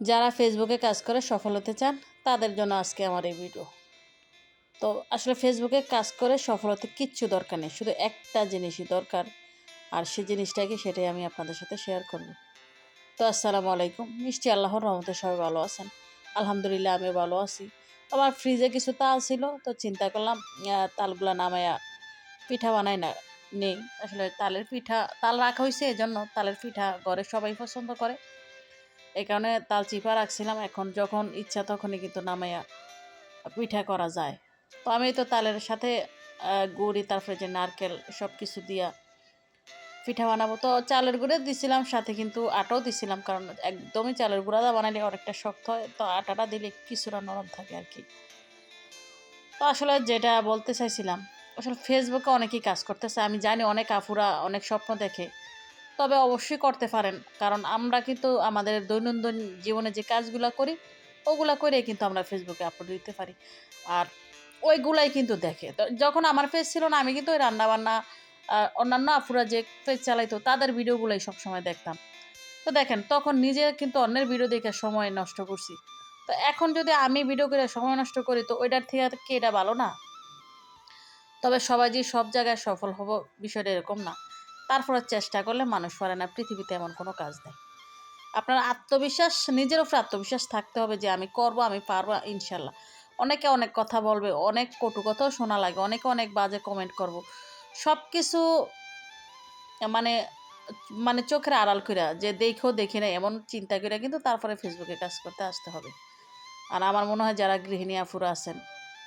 যারা ফেসবুকে কাজ করে সফল হতে চান, তাদের জন্য আজকে আমার এই ভিডিও তো আসলে ফেসবুকে কাজ করে সফল হতে কিচ্ছু দরকার নেই, শুধু একটা জিনিসই দরকার, আর সেই জিনিসটাকে সেটাই আমি আপনাদের সাথে শেয়ার করব। তো আসসালামু আলাইকুম, মিষ্টি আল্লাহর রহমতে সবাই ভালো আছেন। আলহামদুলিল্লাহ আমি ভালো আছি। আমার ফ্রিজে কিছু তাল ছিল, তো চিন্তা করলাম তালগুলা নামাইয়া পিঠা বানাই না, নেই। আসলে তালের পিঠা, তাল রাখা হয়েছে এই জন্য তালের পিঠা ঘরে সবাই পছন্দ করে। এই কারণে তাল চিপা রাখছিলাম। এখন যখন ইচ্ছা তখনই কিন্তু নামাইয়া পিঠা করা যায়। তো আমি তো তালের সাথে গুড়ি, তারপরে যে নারকেল সব কিছু দিয়া পিঠা বানাবো। তো চালের গুঁড়ে দিছিলাম, সাথে কিন্তু আটাও দিছিলাম, কারণ একদমই চালের গুঁড়াটা বানালে অনেকটা শক্ত হয়। তো আটাটা দিলে কিছুটা নরম থাকে আর কি তো আসলে যেটা বলতে চাইছিলাম, আসলে ফেসবুকে অনেকেই কাজ করতেছে। আমি জানি অনেক আফুরা অনেক স্বপ্ন দেখে। তবে অবশ্যই করতে পারেন। কারণ আমরা কিন্তু আমাদের দৈনন্দিন জীবনে যে কাজগুলো করি, ওগুলা করে কিন্তু আমরা ফেসবুকে আপলোড দিতে পারি। আর ওইগুলাই কিন্তু দেখে। তো যখন আমার ফেস ছিল না, আমি কিন্তু ওই রান্নাবান্না অন্যান্য আফুরা যে ফেস চালাইতো, তাদের ভিডিওগুলোই সবসময় দেখতাম। তো দেখেন, তখন নিজে কিন্তু অন্যের ভিডিও দেখে সময় নষ্ট করছি। তো এখন যদি আমি ভিডিও করে সময় নষ্ট করি, তো ওইটার থেকে কি এটা ভালো না? তবে সবাই যে সব জায়গায় সফল হব বিষয়টা এরকম না। তারপরে চেষ্টা করলে মানুষ পারে না, পৃথিবীতে এমন কোনো কাজ নেই। আপনার আত্মবিশ্বাস, নিজের উপরে আত্মবিশ্বাস থাকতে হবে যে আমি করব, আমি পারব, ইনশাল্লাহ। অনেকে অনেক কথা বলবে, অনেক কটু কথাও শোনা লাগে, অনেকে অনেক বাজে কমেন্ট করব। সব কিছু মানে মানে চোখের আড়াল করে যে দেখো, দেখি না, এমন চিন্তা করে কিন্তু তারপরে ফেসবুকে কাজ করতে আসতে হবে। আর আমার মনে হয় যারা গৃহিণী আফুরা আছেন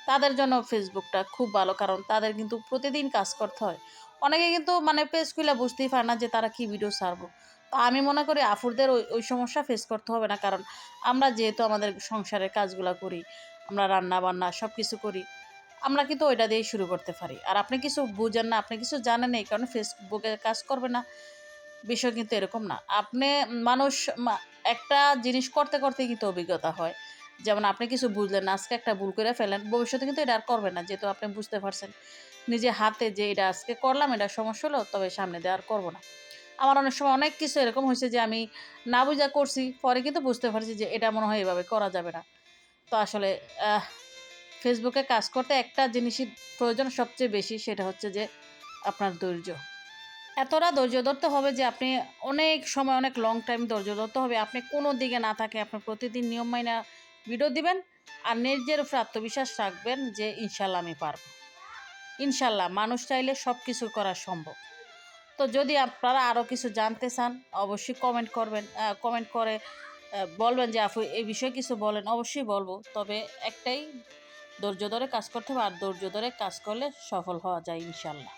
তাদের জন্য ফেসবুকটা খুব ভালো, কারণ তাদের কিন্তু প্রতিদিন কাজ করতে হয়। অনেকে কিন্তু মানে পেজ খুলে বুঝতেই পারে না যে তারা কি ভিডিও ছাড়বো। তো আমি মনে করি আফুরদের ওই ওই সমস্যা ফেস করতে হবে না, কারণ আমরা যেহেতু আমাদের সংসারের কাজগুলো করি, আমরা রান্না বান্না সব কিছু করি, আমরা কিন্তু ওইটা দিয়েই শুরু করতে পারি। আর আপনি কিছু বুঝেন না, আপনি কিছু জানেন এই কারণে ফেসবুকে কাজ করবে না, বিষয় কিন্তু এরকম না। আপনি মানুষ একটা জিনিস করতে করতে কিন্তু অভিজ্ঞতা হয়। যেমন আপনি কিছু বুঝলেন, আজকে একটা ভুল করে ফেলেন ভবিষ্যতে কিন্তু এটা আর করবেন না, যেহেতু আপনি বুঝতে পারছেন। নিজে হাতে যে এটা আজকে করলাম এটা সমস্যা হলো, তবে সামনে দিয়ে আর করব না। আমার অনেক সময় অনেক কিছু এরকম হয়েছে যে আমি না বুঝা করছি, পরে কিন্তু বুঝতে পারছি যে এটা মনে হয় এভাবে করা যাবে না। তো আসলে ফেসবুকে কাজ করতে একটা জিনিসই প্রয়োজন সবচেয়ে বেশি, সেটা হচ্ছে যে আপনার ধৈর্য। এতটা ধৈর্য ধরতে হবে যে আপনি অনেক সময়, অনেক লং টাইম ধৈর্য ধরতে হবে। আপনি কোনো দিকে না থাকে, আপনি প্রতিদিন নিয়ম মাইনা ভিডিও দিবেন আর নিজের উপর আত্মবিশ্বাস রাখবেন যে ইনশাল্লাহ আমি পারব। ইনশাল্লাহ মানুষ চাইলে সব কিছু করা সম্ভব। তো যদি আপনারা আরও কিছু জানতে চান, অবশ্যই কমেন্ট করবেন কমেন্ট করে বলবেন যে, আপু, এই বিষয়ে কিছু বলেন। অবশ্যই বলব। তবে একটাই, ধৈর্য ধরে কাজ করতে হবে, আর ধৈর্য ধরে কাজ করলে সফল হওয়া যায় ইনশাল্লাহ।